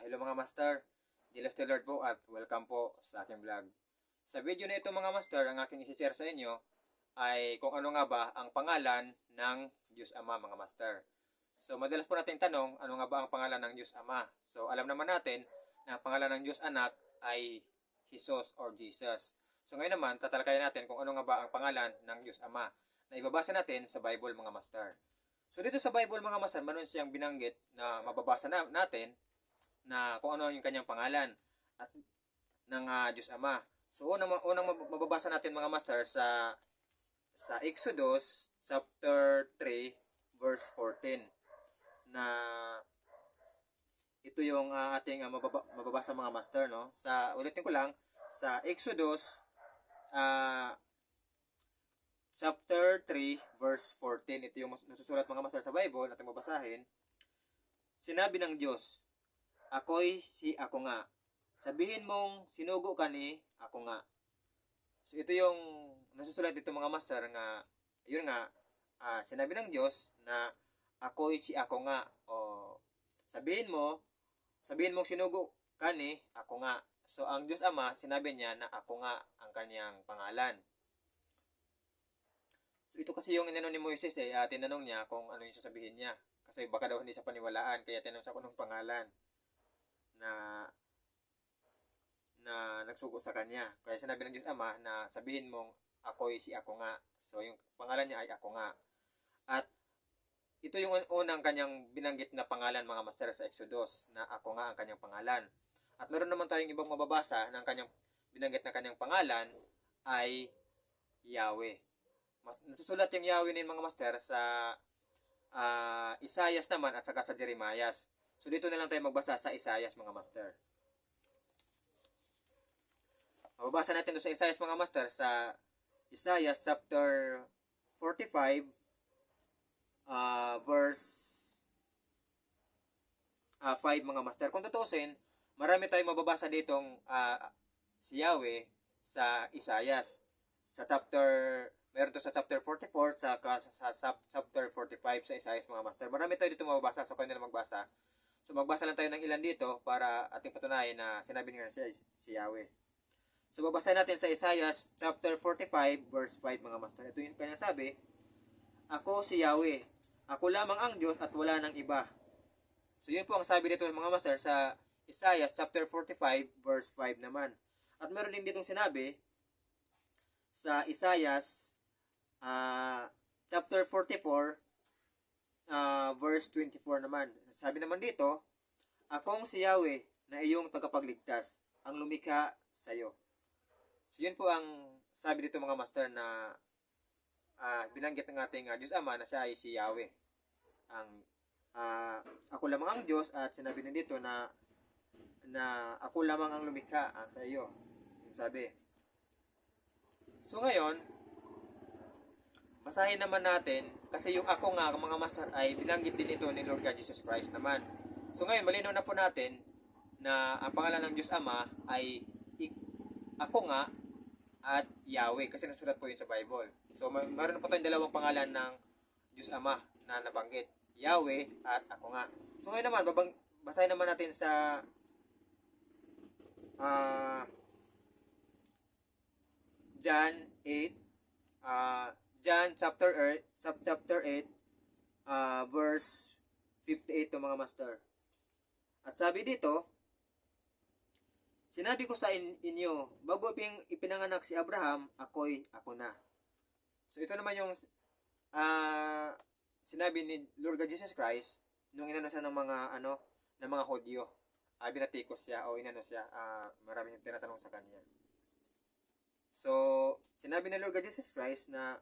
Hello mga master, Dilos the Lord po at welcome po sa aking vlog. Sa video na ito mga master, ang aking isi-share sa inyo ay kung ano nga ba ang pangalan ng Diyos Ama mga master. So madalas po natin tanong, ano nga ba ang pangalan ng Diyos Ama? So alam naman natin na ang pangalan ng Diyos Anak ay Jesus or Jesus. So ngayon naman, tatalakayan natin kung ano nga ba ang pangalan ng Diyos Ama na ibabasa natin sa Bible mga master. So dito sa Bible mga master, meron siyang binanggit na mababasa na, natin na kung ano yung kanyang pangalan at ng ah, Diyos Ama. So unang unang mab- mababasa natin mga master sa sa Exodus chapter 3 verse 14 na ito yung ah, ating ah, mababa, mababasa mga master no. Sa ulitin ko lang sa Exodus ah, chapter 3 verse 14 ito yung nasusulat mga master sa Bible natin babasahin. Sinabi ng Diyos, Ako'y si ako nga. Sabihin mong sinugo ka ni ako nga. So ito yung nasusulat dito mga master nga, yun nga, ah, sinabi ng Diyos na ako'y si ako nga. O sabihin mo, sabihin mong sinugo ka ni ako nga. So ang Diyos Ama, sinabi niya na ako nga ang kanyang pangalan. So ito kasi yung inano ni Moises eh, ah, tinanong niya kung ano yung sasabihin niya. Kasi baka daw hindi sa paniwalaan, kaya tinanong siya kung pangalan na na nagsugo sa kanya. Kaya sinabi ng Diyos Ama na sabihin mong ako'y si ako nga. So yung pangalan niya ay ako nga. At ito yung un- unang kanyang binanggit na pangalan mga master sa Exodus na ako nga ang kanyang pangalan. At meron naman tayong ibang mababasa ng kanyang binanggit na kanyang pangalan ay Yahweh. Mas, nasusulat yung Yahweh ng mga master sa ah, Isaias naman at saka sa Jeremiah. So dito na lang tayo magbasa sa Isaias mga master. Mababasa natin doon sa Isaias mga master sa Isaiah chapter 45 uh, verse uh, 5 mga master. Kung tutusin, marami tayong mababasa ditong ah, si Yahweh sa Isaias. Sa chapter, meron to sa chapter 44, sa, sa, sa chapter 45 sa Isaias mga master. Marami tayo dito mababasa, so kayo na magbasa. So magbasa lang tayo ng ilan dito para ating patunayan na sinabi nga si, si Yahweh. So babasahin natin sa Isaiah chapter 45 verse 5 mga master. Ito yung kanyang sabi, Ako si Yahweh, ako lamang ang Diyos at wala nang iba. So yun po ang sabi dito mga master sa Isaiah chapter 45 verse 5 naman. At meron din ditong sinabi sa Isaiah ah, chapter 44 ah, verse 24 naman. Sabi naman dito, Akong si Yahweh na iyong tagapagligtas, ang lumikha sa iyo. So yun po ang sabi dito mga master na ah, binanggit ng ating ah, Diyos Ama na siya ay si Yahweh. Ang ah, ako lamang ang Diyos at sinabi din dito na na ako lamang ang lumikha ah, sa iyo. Yung sabi. So ngayon, basahin naman natin kasi yung ako nga mga master ay binanggit din ito ni Lord God Jesus Christ naman. So ngayon, malinaw na po natin na ang pangalan ng Diyos Ama ay ako nga at Yahweh kasi nasulat po yun sa Bible. So meron po tayong dalawang pangalan ng Diyos Ama na nabanggit. Yahweh at ako nga. So ngayon naman, babang, basahin naman natin sa ah John 8 ah John chapter 8 sub- chapter 8 ah verse 58 to mga master. At sabi dito, Sinabi ko sa in- inyo, bago ping ipinanganak si Abraham, ako'y ako na. So ito naman yung ah sinabi ni Lord God Jesus Christ nung inano siya ng mga ano ng mga Hudyo. Ah, binatikos siya o inano siya, ah marami yung tinatanong sa kanya. So, sinabi ni Lord God Jesus Christ na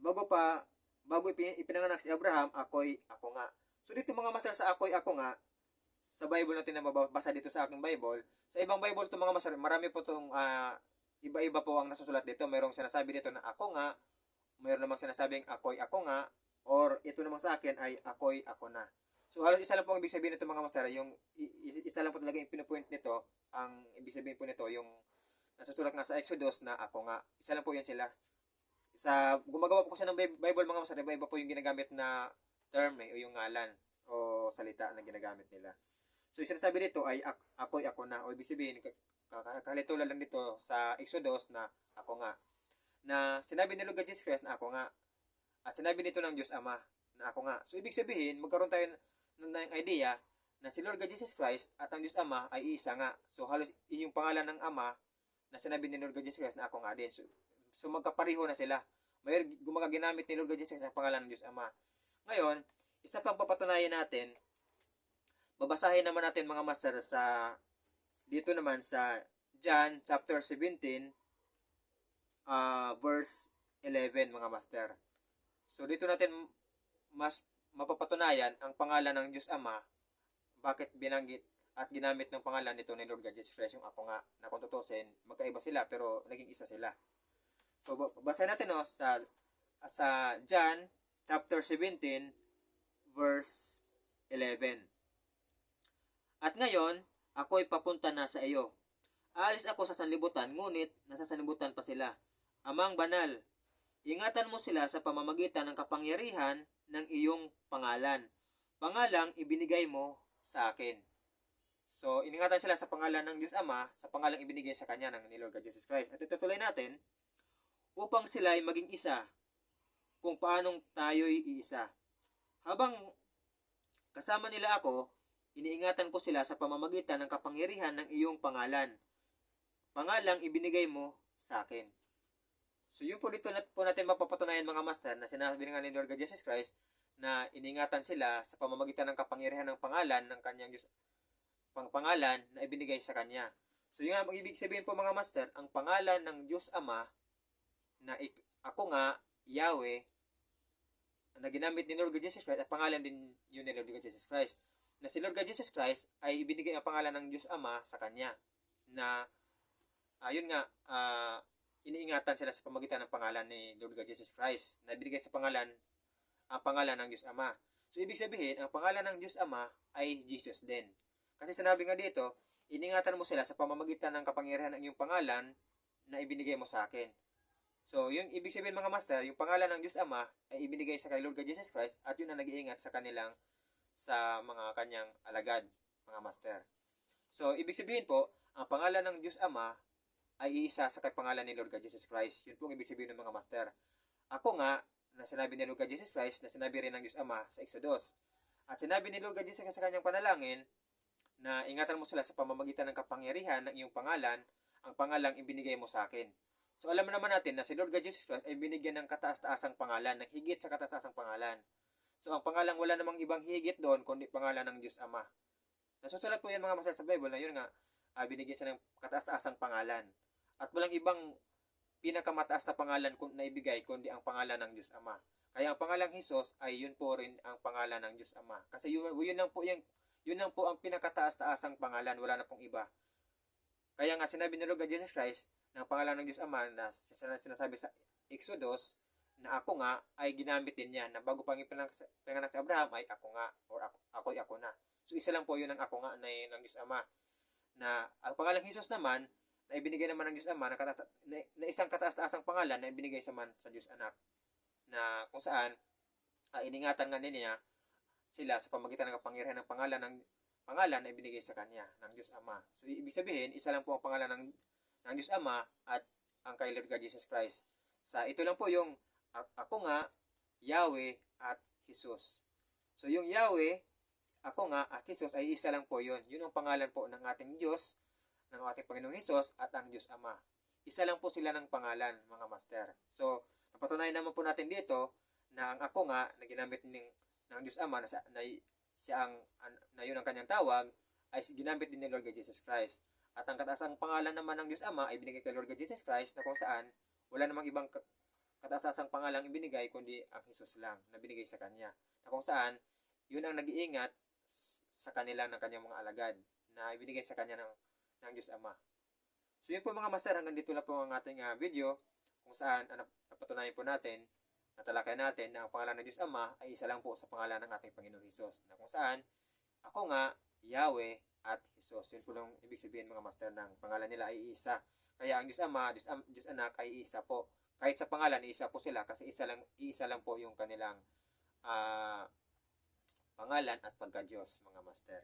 bago pa bago ipin- ipinanganak si Abraham, ako'y ako nga. So dito mga masar sa ako'y ako nga, sa Bible natin na mababasa dito sa aking Bible, sa ibang Bible to mga masar, marami po tong ah, iba-iba po ang nasusulat dito. Merong sinasabi dito na ako nga, mayroon namang sinasabing ako'y ako nga, or ito namang sa akin ay ako'y ako na. So halos isa lang po ang ibig sabihin nito mga masar, yung isa lang po talaga yung pinupoint nito, ang ibig sabihin po nito, yung nasusulat nga sa Exodus na ako nga. Isa lang po yan sila. Sa gumagawa po kasi ng Bi- Bible mga masar, iba-iba po yung ginagamit na term eh, o yung ngalan o salita na ginagamit nila. So yung sinasabi dito ay ak- ako'y ako na. O ibig sabihin, ka- ka- kalitulan lang dito sa Exodus na ako nga. Na sinabi ni Lord Jesus Christ na ako nga. At sinabi nito ng Diyos Ama na ako nga. So ibig sabihin, magkaroon tayo ng, idea na si Lord Jesus Christ at ang Diyos Ama ay isa nga. So halos yung pangalan ng Ama na sinabi ni Lord Jesus Christ na ako nga din. So, so magkapareho na sila. May gumaga ni Lord God Jesus ang pangalan ng Diyos Ama. Ngayon, isa pang papatunayan natin, babasahin naman natin mga master sa dito naman sa John chapter 17 uh, verse 11 mga master. So dito natin mas mapapatunayan ang pangalan ng Diyos Ama bakit binanggit at ginamit ng pangalan nito ni Lord God Jesus Christ yung ako nga na kung tutusin, magkaiba sila pero naging isa sila. So ba- basahin natin no, sa sa John chapter 17 verse 11. At ngayon, ako'y papunta na sa iyo. Aalis ako sa sanlibutan, ngunit nasa sanlibutan pa sila. Amang banal, ingatan mo sila sa pamamagitan ng kapangyarihan ng iyong pangalan. Pangalang ibinigay mo sa akin. So, iningatan sila sa pangalan ng Diyos Ama, sa pangalang ibinigay sa Kanya ng ni Lord God Jesus Christ. At itutuloy natin, upang sila ay maging isa, kung paanong tayo'y iisa. Habang kasama nila ako, iniingatan ko sila sa pamamagitan ng kapangyarihan ng iyong pangalan. Pangalang ibinigay mo sa akin. So yun po dito na po natin mapapatunayan mga master na sinabi nga ni Lord God Jesus Christ na iningatan sila sa pamamagitan ng kapangyarihan ng pangalan ng kanyang Diyos pang pangalan na ibinigay sa kanya. So yung ang ibig sabihin po mga master, ang pangalan ng Diyos Ama na ako nga, Yahweh, na ginamit ni Lord God Jesus Christ at pangalan din yun ni Lord God Jesus Christ. Na si Lord God Jesus Christ ay ibinigay ang pangalan ng Diyos Ama sa kanya. Na, ayun nga, ah, iniingatan sila sa pamagitan ng pangalan ni Lord God Jesus Christ na ibinigay sa pangalan ang pangalan ng Diyos Ama. So, ibig sabihin, ang pangalan ng Diyos Ama ay Jesus din. Kasi sinabi nga dito, iningatan mo sila sa pamamagitan ng kapangyarihan ng iyong pangalan na ibinigay mo sa akin. So, yung ibig sabihin mga master, yung pangalan ng Diyos Ama ay ibinigay sa kay Lord God Jesus Christ at yun ang nag-iingat sa kanilang sa mga kanyang alagad, mga master. So, ibig sabihin po, ang pangalan ng Diyos Ama ay iisa sa kay pangalan ni Lord God Jesus Christ. Yun po ang ibig sabihin ng mga master. Ako nga, na sinabi ni Lord God Jesus Christ, na sinabi rin ng Diyos Ama sa Exodus. At sinabi ni Lord God Jesus sa kanyang panalangin, na ingatan mo sila sa pamamagitan ng kapangyarihan ng iyong pangalan, ang pangalang ibinigay mo sa akin. So alam naman natin na si Lord God Jesus Christ ay binigyan ng kataas-taasang pangalan, ng higit sa kataas-taasang pangalan. So ang pangalang wala namang ibang higit doon kundi pangalan ng Diyos Ama. Nasusulat po yan mga masal sa Bible na yun nga, uh, binigyan siya ng kataas-taasang pangalan. At walang ibang pinakamataas na pangalan kung naibigay kundi ang pangalan ng Diyos Ama. Kaya ang pangalang Jesus ay yun po rin ang pangalan ng Diyos Ama. Kasi yun, yun lang po yung yun lang po ang pinakataas-taasang pangalan, wala na pong iba. Kaya nga sinabi ni Lord Jesus Christ ang pangalan ng Diyos Ama na sinasabi sa Exodus na ako nga ay ginamit din niya na bago pang ipinanganak si Abraham ay ako nga or ako, ako'y ako na. So isa lang po yun ang ako nga na ng Diyos Ama. Na ang pangalang Jesus naman na ibinigay naman ng Diyos Ama na, kataas, na, na isang kataas-taasang pangalan na ibinigay sa man sa Diyos Anak na kung saan uh, iningatan nga niya sila sa pamagitan ng kapangyarihan ng pangalan ng pangalan na ibinigay sa kanya ng Diyos Ama. So ibig sabihin, isa lang po ang pangalan ng ng Diyos Ama at ang kay Lord God Jesus Christ. Sa ito lang po yung ako nga, Yahweh at Jesus. So yung Yahweh, ako nga at Jesus ay isa lang po yun. Yun ang pangalan po ng ating Diyos, ng ating Panginoong Jesus at ang Diyos Ama. Isa lang po sila ng pangalan, mga master. So, napatunayan naman po natin dito na ang ako nga na ginamit ng ng Diyos Ama na, na siya ang na yun ang kanyang tawag ay ginamit din ni Lord Jesus Christ. At ang kataasang pangalan naman ng Diyos Ama ay binigay kay Lord God Jesus Christ na kung saan wala namang ibang kataasang pangalang ibinigay kundi ang Jesus lang na binigay sa kanya. Na kung saan yun ang nag-iingat sa kanila ng kanyang mga alagad na ibinigay sa kanya ng, ng Diyos Ama. So yun po mga master, hanggang dito na po ang ating uh, video kung saan uh, napatunayan po natin natalakay natin na ang pangalan ng Diyos Ama ay isa lang po sa pangalan ng ating Panginoong Hesus. Na kung saan, ako nga, Yahweh at Hesus. Yun po lang ibig sabihin mga master ng pangalan nila ay isa. Kaya ang Diyos Ama, Diyos, Am, Diyos Anak ay isa po. Kahit sa pangalan, isa po sila kasi isa lang, isa lang po yung kanilang uh, pangalan at pagka-Diyos mga master.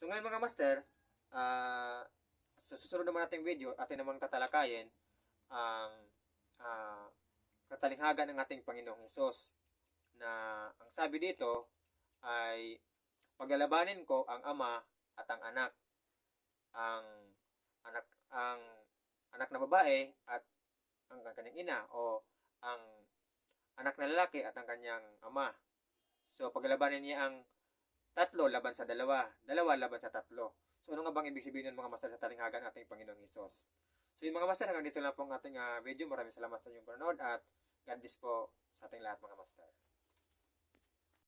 So ngayon mga master, ah sa susunod naman nating video, atin namang tatalakayin ang ah, katalinghagan ng ating Panginoong Hesus na ang sabi dito ay paglalabanin ko ang ama at ang anak ang anak ang anak na babae at ang kanyang ina o ang anak na lalaki at ang kanyang ama. So paglalabanin niya ang tatlo laban sa dalawa, dalawa laban sa tatlo. So ano nga bang ibig sabihin ng mga master sa talinghagan ating Panginoong Hesus? So yung mga master, hanggang dito lang po ang ating ah, video. Maraming salamat sa inyong panonood at God bless po sa ating lahat mga master.